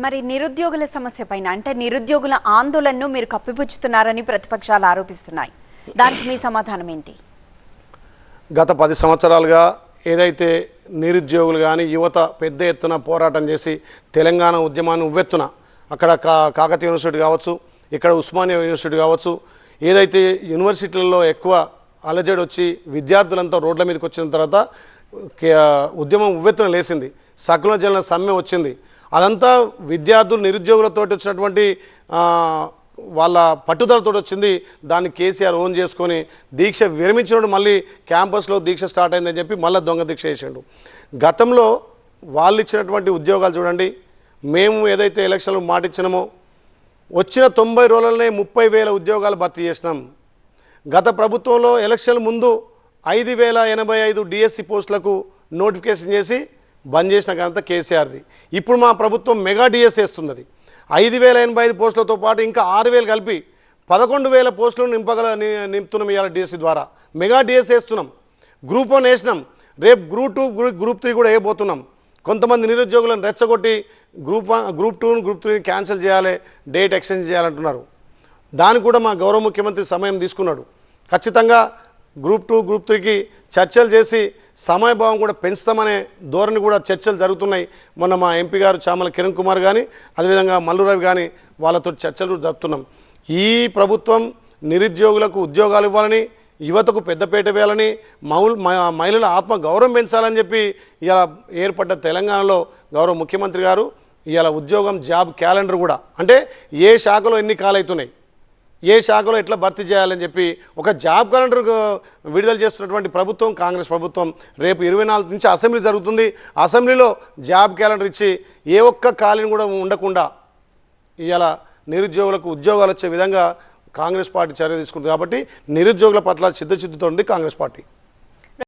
మరి నిరుద్యోగుల సమస్య పైన అంటే నిరుద్యోగుల ఆందోళనను మీరు కప్పిపుచ్చుతున్నారని ప్రతిపక్షాలు ఆరోపిస్తున్నాయి. దానికి మీ సమాధానం ఏంటి? గత పది సంవత్సరాలుగా ఏదైతే నిరుద్యోగులు కానీ యువత పెద్ద ఎత్తున పోరాటం చేసి తెలంగాణ ఉద్యమాన్ని ఉవ్వెత్తున అక్కడ కా కాకతీయ యూనివర్సిటీ కావచ్చు ఇక్కడ ఉస్మానియా యూనివర్సిటీ కావచ్చు ఏదైతే యూనివర్సిటీలలో ఎక్కువ అలజడి వచ్చి విద్యార్థులంతా రోడ్ల మీదకి వచ్చిన తర్వాత కే- ఉద్యమం ఉవ్వెత్తున లేచింది సకల జనుల సమ్మె వచ్చింది. అదంతా విద్యార్థులు నిరుద్యోగులతో వచ్చినటువంటి వాళ్ళ పట్టుదలతో వచ్చింది. దాన్ని కేసీఆర్ ఓన్ చేసుకొని దీక్ష విరమించినప్పుడు మళ్ళీ క్యాంపస్లో దీక్ష స్టార్ట్ అయిందని చెప్పి మళ్ళీ దొంగ దీక్ష చేసిండు. గతంలో వాళ్ళు ఇచ్చినటువంటి ఉద్యోగాలు చూడండి మేము ఏదైతే ఎలక్షన్లు మాటిచ్చినామో వచ్చిన తొంభై రోజులనే ముప్పై వేల ఉద్యోగాలు భర్తీ చేసినాం. గత ప్రభుత్వంలో ఎలక్షన్ ముందు ఐదు వేల ఎనభై ఐదు డిఎస్సి పోస్టులకు నోటిఫికేషన్ చేసి బంద్ చేసిన ఘనత కేసీఆర్ది. ఇప్పుడు మా ప్రభుత్వం మెగా డిఎస్ వేస్తున్నది ఐదు వేల ఎనభై ఐదు పోస్టులతో పాటు ఇంకా ఆరు వేలు కలిపి పదకొండు వేల పోస్టులను నింపగల ని- నింపుతున్నాం ఇవాళ డిఎస్సి ద్వారా. మెగా డిఎస్ వేస్తున్నాం గ్రూప్ వన్ వేసినాం. రేపు గ్రూప్ టూ గ్రూప్ త్రీ కూడా వేయబోతున్నాం. కొంతమంది నిరుద్యోగులను రెచ్చగొట్టి గ్రూప్ వన్ గ్రూప్ టూను గ్రూప్ త్రీని క్యాన్సిల్ చేయాలి డేట్ ఎక్స్చేంజ్ చేయాలంటున్నారు. దానికి కూడా మా గౌరవ ముఖ్యమంత్రి సమయం తీసుకున్నాడు. ఖచ్చితంగా గ్రూప్ టూ గ్రూప్ త్రీకి చర్చలు చేసి సమయభావం కూడా పెంచుతామనే ధోరణి కూడా చర్చలు జరుగుతున్నాయి. మొన్న మా ఎంపీ గారు చామల కిరణ్ కుమార్ కానీ అదేవిధంగా మల్లురవి కానీ వాళ్ళతో చర్చలు జరుపుతున్నాం. ఈ ప్రభుత్వం నిరుద్యోగులకు ఉద్యోగాలు ఇవ్వాలని యువతకు పెద్దపేట వేయాలని మౌల్ మహిళల ఆత్మ గౌరవం పెంచాలని చెప్పి ఇలా ఏర్పడ్డ తెలంగాణలో గౌరవ ముఖ్యమంత్రి గారు ఇలా ఉద్యోగం జాబ్ క్యాలెండర్ కూడా అంటే ఏ శాఖలో ఎన్ని కాలవుతున్నాయి ఏ శాఖలో ఎట్లా భర్తీ చేయాలని చెప్పి ఒక జాబ్ క్యాలెండర్ విడుదల చేస్తున్నటువంటి ప్రభుత్వం కాంగ్రెస్ ప్రభుత్వం రేపు ఇరవై నాలుగు నుంచి అసెంబ్లీ జరుగుతుంది. అసెంబ్లీలో జాబ్ క్యాలెండర్ ఇచ్చి ఏ ఒక్క ఖాళీని కూడా ఉండకుండా ఇవాళ నిరుద్యోగులకు ఉద్యోగాలు వచ్చే విధంగా కాంగ్రెస్ పార్టీ చర్య తీసుకుంది కాబట్టి నిరుద్యోగుల పట్ల చిత్తచిత్తుతో ఉంది కాంగ్రెస్ పార్టీ.